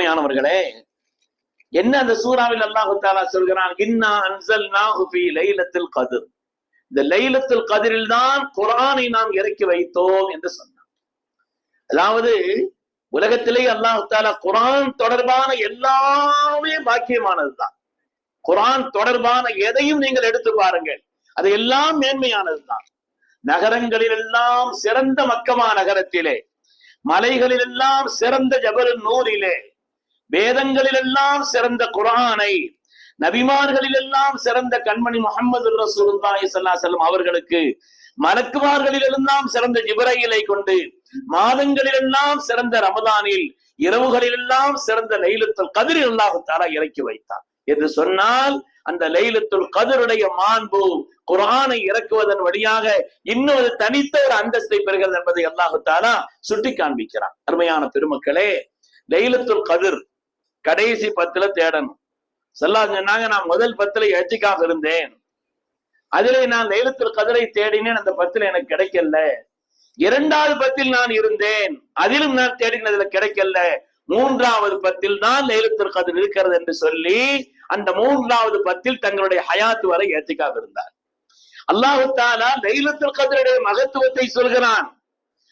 அருமையானவர்களே என்ன அந்த சூறாவில் அல்லாஹு தாலா சொல்கிறான்? இன்னா அன்சல்நாஹு ஃபீ லைலத்தில் கதிர். இந்த லைலத்தில் கதிரில் தான் குரானை நாம் இறக்கி வைத்தோம் என்று சொன்னான். அதாவது உலகத்திலே அல்லாஹு தாலா குரான் தொடர்பான எல்லாமே பாக்கியமானதுதான் குரான் தொடர்பான எதையும் நீங்கள் எடுத்து பாருங்கள். அது எல்லாம் மேன்மையானதுதான் நகரங்களில் எல்லாம் சிறந்த மக்கமா நகரத்திலே மலைகளில் எல்லாம் சிறந்த ஜபரு நூலிலே வேதங்களில் எல்லாம் சிறந்த குரானை நபிமார்களில் எல்லாம் சிறந்த கண்மணி முகமது ரசூலுல்லாஹி அவர்களுக்கு மலக்குமார்களிலெல்லாம் சிறந்த ஜிபரையிலை கொண்டு மாதங்களிலெல்லாம் சிறந்த ரமதானில் இரவுகளில் எல்லாம் சிறந்த லைலத்தில் கதிர் அல்லாஹ் இறக்கி வைத்தார் என்று சொன்னால் அந்த லைலத்துள் கதிருடைய மாண்பு குரானை இறக்குவதன் வழியாக இன்னொரு தனித்த ஒரு அந்தஸ்தை பெறுகிறது என்பதை அல்லாஹு தாலா சுட்டி காண்பிக்கிறான் அருமையான பெருமக்களே லைலத்துல் கதிர் கடைசி பத்துல தேடணும். சொல்லா சொன்னாங்க நான் முதல் பத்துல எச்சிக்காக இருந்தேன். அதிலே நான் லைலத்தில் கதிரை தேடினேன். அந்த பத்துல எனக்கு கிடைக்கல. இரண்டாவது பத்தில் நான் இருந்தேன். அதிலும் நான் தேடினதுல கிடைக்கல. மூன்றாவது பத்தில் தான் லைலத்தில் கதில் இருக்கிறது என்று சொல்லி அந்த மூன்றாவது பத்தில் தங்களுடைய ஹயாத் வரை ஏத்திக்காக இருந்தார். அல்லாஹு தாலா லைலத்தில் கதிருடைய மகத்துவத்தை சொல்கிறான்.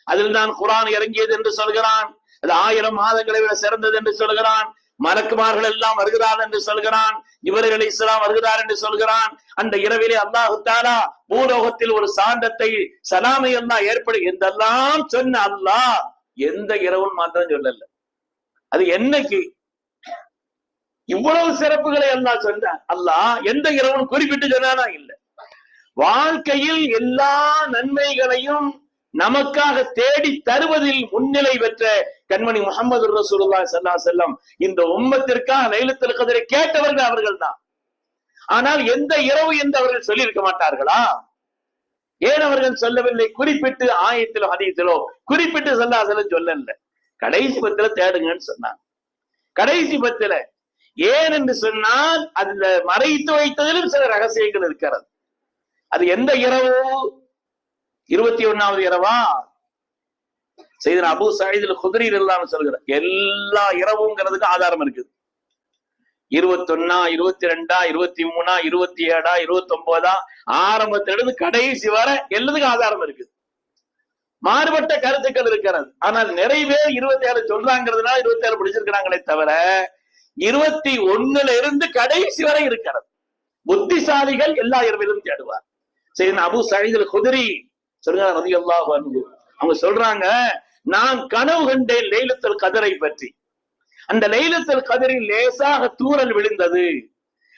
அதில் தான் குரான் இறங்கியது என்று சொல்கிறான். அது ஆயிரம் மாதங்களை விட சிறந்தது என்று சொல்கிறான். மலக்குமார்கள் எல்லாம் வருகிறார் என்று சொல்கிறான் இவர்கள் இஸ்லாம் வருகிறார் என்று சொல்கிறான். அந்த இரவிலே அல்லாஹு தாலா பூலோகத்தில் ஒரு சாந்தத்தை சலாமை எல்லாம் ஏற்படு என்றெல்லாம் சொன்ன அல்லாஹ் எந்த இரவும் மாத்திரம் சொல்லல. அது என்னைக்கு? இவ்வளவு சிறப்புகளை எல்லாம் சொன்ன அல்லாஹ் எந்த இரவும் குறிப்பிட்டு சொன்னானா? இல்ல. வாழ்க்கையில் எல்லா நன்மைகளையும் நமக்காக தேடி தருவதில் முன்னிலை பெற்ற கண்மணி முகமது ரசூலுல்லாஹி சல்லா செல்லம் இந்த உம்மத்திற்காக நைலத்தில் கதிரை கேட்டவர்கள் அவர்கள் தான் ஆனால் எந்த இரவு என்று அவர்கள் சொல்லியிருக்க மாட்டார்களா? ஏன் அவர்கள் சொல்லவில்லை? குறிப்பிட்டு ஆயத்திலோ அதிகத்திலோ குறிப்பிட்டு சல்லாசலம் சொல்லல. கடைசி பத்துல தேடுங்கன்னு சொன்னாங்க. கடைசி பத்துல ஏன் என்று சொன்னால் அதுல மறைத்து வைத்ததிலும் சில ரகசியங்கள் இருக்கிறது. அது எந்த இரவு? இருபத்தி ஒன்னாவது இரவா? செய்த அபு சாயிதில் குதிரை இல்லாம சொல்கிறார் எல்லா இரவுங்கிறதுக்கு ஆதாரம் இருக்குது. இருபத்தொன்னா இருபத்தி ரெண்டா இருபத்தி மூணா இருபத்தி ஏழா இருபத்தி ஒன்பதா ஆரம்பத்திலிருந்து கடைசி வர எல்லாத்துக்கும் ஆதாரம் இருக்குது. மாறுபட்ட கருத்துக்கள் இருக்கிறது. ஆனால் நிறைய பேர் இருபத்தி ஏழு சொல்றாங்கிறதுனால இருபத்தி ஏழு பிடிச்சிருக்கிறாங்களே தவிர இருபத்தி ஒண்ணுல இருந்து கடைசி வரை இருக்கிறது. புத்திசாலிகள் எல்லா இரவிலும் தேடுவார். சரி அபு சைதில் குதிரி சொல்லுங்க ரதி அல்லாஹ் அவங்க சொல்றாங்க நான் கனவு கண்டேன் லைலத்தல் கதரை பற்றி. அந்த லைலத்தல் கதரில் லேசாக தூரல் விழுந்தது.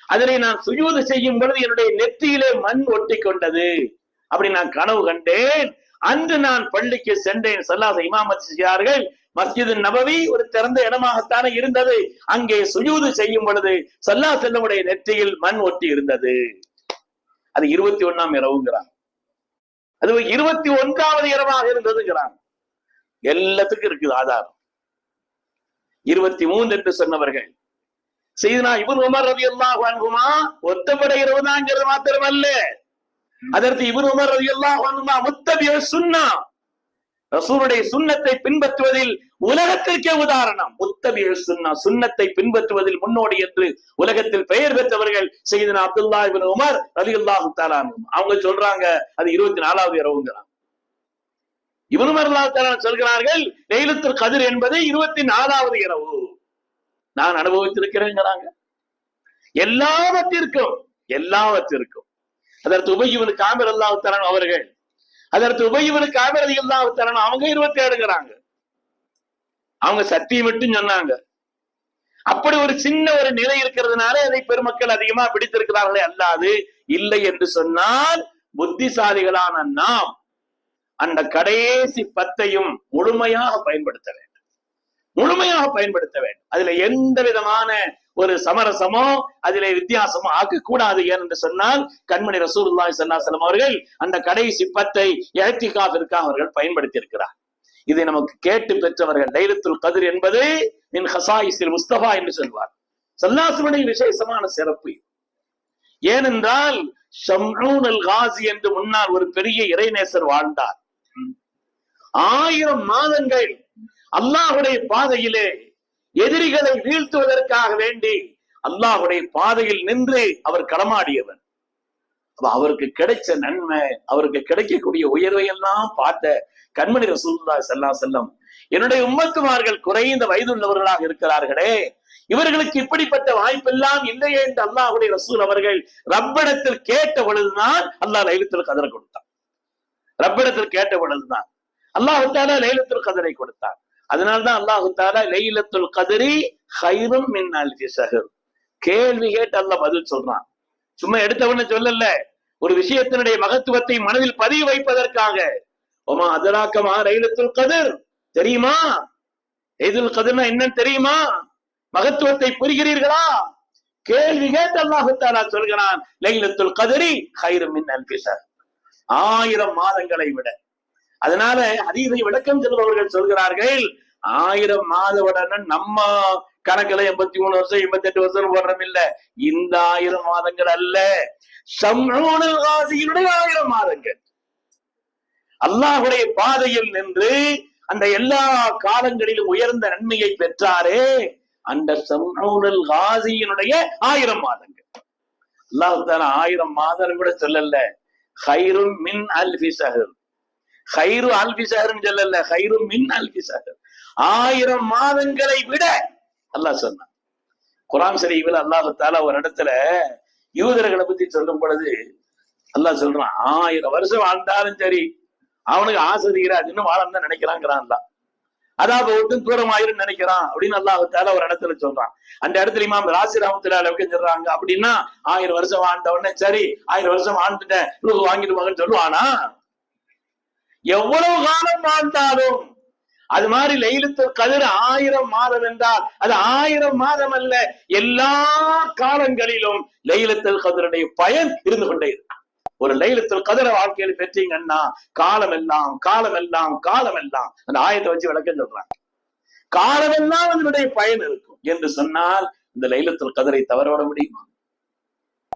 அதனை நான் சுயூது செய்யும் பொழுது என்னுடைய நெற்றியிலே மண் ஒட்டி கொண்டது. அப்படி நான் கனவு கண்டேன். அன்று நான் பள்ளிக்கு சென்றேன். சொல்லாத இமாமத் செய்யார்கள் மஸ்ஜிது நபவி ஒரு திறந்த இடமாகத்தானே இருந்தது. அங்கே சுயூது செய்யும் பொழுது சல்லா செல்லமுடைய நெற்றியில் மண் ஒட்டி இருந்தது. அது இருபத்தி ஒண்ணாம் இரவுங்கிறான் அது இருபத்தி ஒன்றாவது இரவாக இருந்ததுங்கிறான் எல்லாத்துக்கும் இருக்குது ஆதாரம். இருபத்தி மூன்று என்று சொன்னவர்கள். செய்தனா இவன் உமர் ரவி அல்லாஹ் வாங்குமா ஒத்தப்பட இரவுதாங்கிறது அல்ல அதற்கு இவன் உமர் ரவி அல்லாஹ் வாங்குமா முத்தபிய சுண்ணா ரசூருடைய சுண்ணத்தை பின்பற்றுவதில் உலகத்திற்கே உதாரணம். முத்தபிய சுண்ணா சுண்ணத்தை பின்பற்றுவதில் முன்னோடி என்று உலகத்தில் பெயர் பெற்றவர்கள் செய்தனா அப்துல்லா இவன் உமர் ரவி அல்லாஹு தாலான் அவங்க சொல்றாங்க அது இருபத்தி நாலாவது இரவுங்கிறான் இவனு அல்லாஹ் சொல்கிறார்கள் லைலத்துல் கதிர் என்பது இருபத்தி நாலாவது இரவு. நான் அனுபவித்திருக்கிறேங்கிறாங்க. எல்லாவற்றிற்கும் எல்லாவற்றிற்கும். அதற்கு உபயுவனு காமர் அல்லாவுத்தரன் அவர்கள். அதற்கு உபயுவனு காமர் அல்லாவுத்தரன் தரன் அவங்க இருபத்தி ஏழுங்கிறாங்க அவங்க சத்தியம் மட்டும் சொன்னாங்க. அப்படி ஒரு சின்ன ஒரு நிலை இருக்கிறதுனால அதை பெருமக்கள் அதிகமா பிடித்திருக்கிறார்களே அல்லாது இல்லை என்று சொன்னால் புத்திசாலிகளான நாம் அந்த கடைசி பத்தையும் முழுமையாக பயன்படுத்த வேண்டும். முழுமையாக பயன்படுத்த வேண்டும். அதுல எந்த விதமான ஒரு சமரசமோ அதிலே வித்தியாசமோ ஆக்கக்கூடாது. என்று சொன்னால் கண்மணி ரசூலுல்லாஹி ஸல்லல்லாஹு அவர்கள் அந்த கடைசி பத்தை இழத்திகாவிற்காக அவர்கள் பயன்படுத்தி இருக்கிறார் இதை நமக்கு கேட்டு பெற்றவர்கள் லைலத்துல் கதிர் என்பது மின் ஹசாயிசில் முஸ்தபா என்று சொல்வார். சல்லாசுடைய விசேஷமான சிறப்பு ஏனென்றால் ஷம்ரூன் அல் காசி என்று முன்னால் ஒரு பெரிய இறைநேசர் வாழ்ந்தார். ஆயிரம் மாதங்கள் அல்லாஹுடைய பாதையிலே எதிரிகளை வீழ்த்துவதற்காக வேண்டி அல்லாஹுடைய பாதையில் நின்று அவர் களமாடியவன் அவருக்கு கிடைச்ச நன்மை அவருக்கு கிடைக்கக்கூடிய உயர்வை எல்லாம் பார்த்த கண்மணி ரசூல்லா செல்லா செல்லம் என்னுடைய உம்மத்துமார்கள் குறைந்த வயதுள்ளவர்களாக இருக்கிறார்களே இவர்களுக்கு இப்படிப்பட்ட வாய்ப்பெல்லாம் இல்லையே என்று அல்லாஹுடைய ரசூல் அவர்கள் ரப்பிடத்தில் கேட்ட பொழுதுதான் அல்லாஹ் லைவத்தில் கதற கொடுத்தான். ரப்பிடத்தில் கேட்ட பொழுதுதான். அல்லாஹு தாலா லைலத்துல் கதரை கொடுத்தான். அதனால்தான் அல்லாஹு தாலா லைலத்துல் கதரி ஹைரும் மின் அல்ஃபி சஹர். கேள்வி கேட்டு அல்ல பதில் சொல்றான். சும்மா எடுத்தவன சொல்லல. ஒரு விஷயத்தினுடைய மகத்துவத்தை மனதில் பதிவு வைப்பதற்காக. ஓமா அதராக்கமா லைலத்துல் கதிர்? தெரியுமா? எதில் கதிர்னா என்னன்னு தெரியுமா? மகத்துவத்தை புரிகிறீர்களா? கேள்வி கேட்டு அல்லாஹு தாலா சொல்கிறான் லைலத்துல் கதிரி ஹைரும் மின் அல்ஃபி சஹர். ஆயிரம் மாதங்களை விட அதனால அதீதை விளக்கம் செல்பவர்கள் சொல்கிறார்கள் ஆயிரம் மாதவுடன் நம்ம கணக்குல எண்பத்தி மூணு வருஷம் எண்பத்தி எட்டு வருஷம் போடுறோம் இல்ல. இந்த ஆயிரம் மாதங்கள் அல்ல. சம்ரோனுடைய ஆயிரம் மாதங்கள். அல்லாஹுடைய பாதையில் நின்று அந்த எல்லா காலங்களிலும் உயர்ந்த நன்மையை பெற்றாரே அந்த சம்ரோனல் காசியினுடைய ஆயிரம் மாதங்கள். அல்லாஹு ஆயிரம் மாதம் கூட சொல்லல. ஹைரும் மின் அல்ஃபி ஹைரு அல்ஃபி சொல்லல ஹைரு மின் அல்ஃபி ஆயிரம் மாதங்களை விட அல்லாஹ் சொன்னான். குரான் சரீவில் அல்லாஹ் ஒரு இடத்துல யூதர்களை பத்தி சொல்லும் பொழுது அல்லாஹ் சொல்றான் ஆயிரம் வருஷம் வாழ்ந்தாலும் சரி அவனுக்கு ஆசை தீராது இன்னும் வாழம் தான் நினைக்கிறாங்கிறான் அதாவது ஒட்டும் தூரம் ஆயிரும் நினைக்கிறான் அப்படின்னு அல்லாஹ் ஒரு இடத்துல சொல்றான். அந்த இடத்துல இமாம் ராசி ராமத்துல அளவுக்கு சொல்றாங்க அப்படின்னா ஆயிரம் வருஷம் வாழ்ந்த உடனே சரி ஆயிரம் வருஷம் வாழ்ந்துட்டேன் ரூபா வாங்கிட்டு போகன்னு சொல்லுவானா? எவ்வளவு காலம் வாழ்ந்தாலும் அது மாதிரி லைலத்தில் கதிர் ஆயிரம் மாதம் என்றால் அது ஆயிரம் மாதம் அல்ல. எல்லா காலங்களிலும் லைலத்துல் கதிருடைய பயன் இருந்து கொண்டே இருக்கு ஒரு லைலத்தில் கதிர வாழ்க்கையில் பெற்றீங்கன்னா காலம் எல்லாம் காலம் எல்லாம் காலம் எல்லாம் அந்த ஆயத்தை வச்சு விளக்கம் சொல்றாங்க. காலம் எல்லாம் அதனுடைய பயன் இருக்கும். என்று சொன்னால் இந்த லைலத்தில் கதிரை தவற விட முடியுமா?